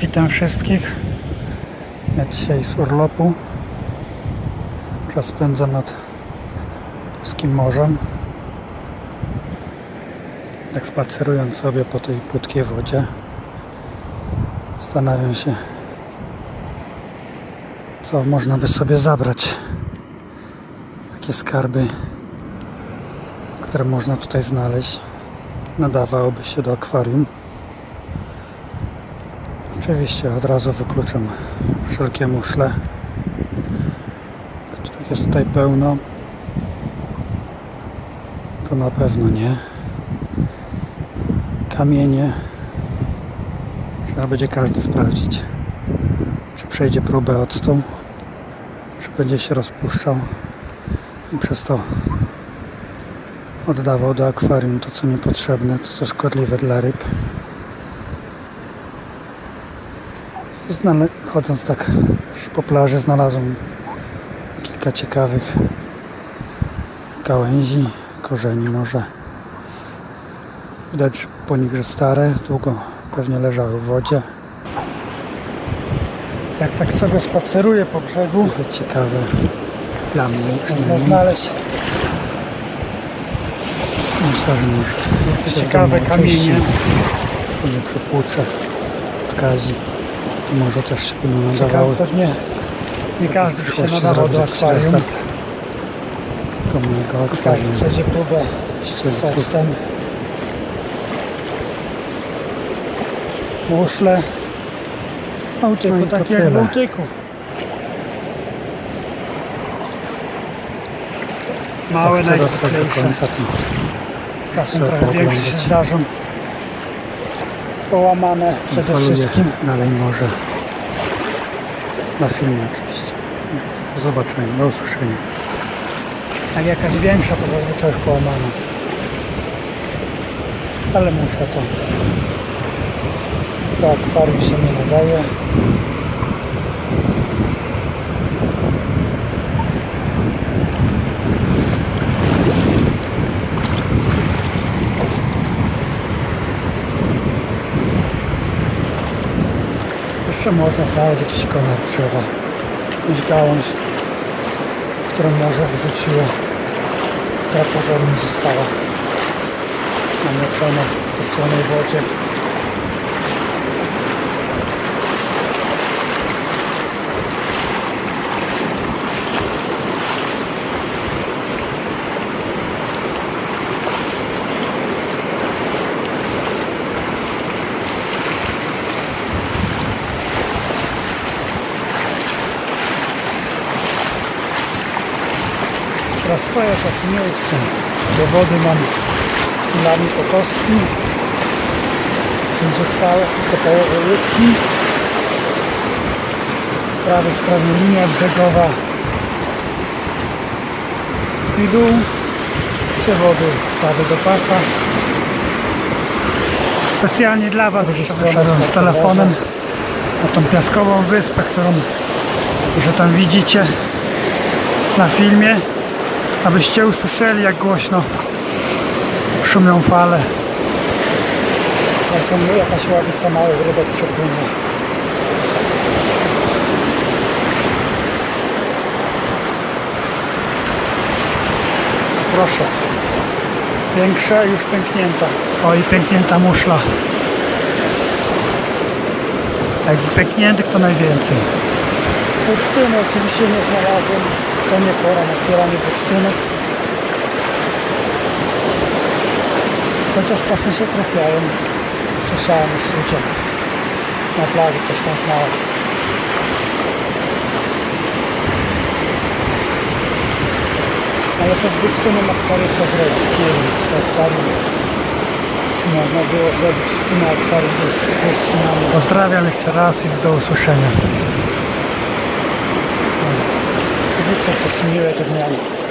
Witam wszystkich. Ja dzisiaj z urlopu. Czas spędzam nad Polskim Morzem. Tak spacerując sobie po tej płytkiej wodzie. Zastanawiam się, co można by sobie zabrać. Jakie skarby, które można tutaj znaleźć, nadawałoby się do akwarium. Oczywiście od razu wykluczam wszelkie muszle, których jest tutaj pełno. To na pewno nie. Kamienie. Trzeba będzie każdy sprawdzić, czy przejdzie próbę octu, czy będzie się rozpuszczał i przez to oddawał do akwarium to co niepotrzebne, to co szkodliwe dla ryb. Znale- chodząc tak po plaży znalazłem kilka ciekawych gałęzi, korzeni może. Widać po nich, że stare, długo pewnie leżały w wodzie. Jak tak sobie spaceruję po brzegu, to ciekawe dla mnie Można znaleźć Myślę, że może ciekawe w kamienie. Nie przepłucze, odkazi. Może też się będą nadawały. Pewnie nie każdy się nadawał do akwarium. Komunego Każdy akwarium. przejdzie próbę z octem. Muszle. Bałtyku, No tak jak w. Bałtyku. Małe Tak, najzwyklejsze. trzeba trochę większe się zdarzą. Połamane przede faluję wszystkim. Dalej może. Na filmie oczywiście. Do zobaczenia, do usłyszenia. Jak jakaś większa to zazwyczaj już połamana. Ale muszę to. Do akwarium się nie nadaje. Jeszcze można znaleźć jakiś konar drzewa, jakąś gałąź, którą może wyrzuciło. Która pozornie została. Namoczona w słonej wodzie. Stoję w takim miejscu, do wody mam chwilami po kostki, wszędzie chwałe, tylko połowę łódki. Po prawej stronie linia brzegowa. I dół, przewody prawie do pasa. Specjalnie dla Was wyszedłem z telefonem na tą piaskową wyspę, którą że tam widzicie na filmie, abyście usłyszeli jak głośno szumią fale. Tam są jakaś ławica małych rybek przepłynie. Proszę. Większa już pęknięta. O i pęknięta muszla. Jak pękniętych to najwięcej. Bursztyny oczywiście nie znalazłem. To nie pora na zbieranie bursztynów. Chociaż czasem się trafiają. Słyszałem już ludzie na plaży ktoś tam znalazł. Ale co z bursztynem akwarysta zrobić? Czy to akwarium, czy można było zrobić tym akwarium z bursztynami. Pozdrawiam jeszcze raz i do usłyszenia. It's just a mir wert, das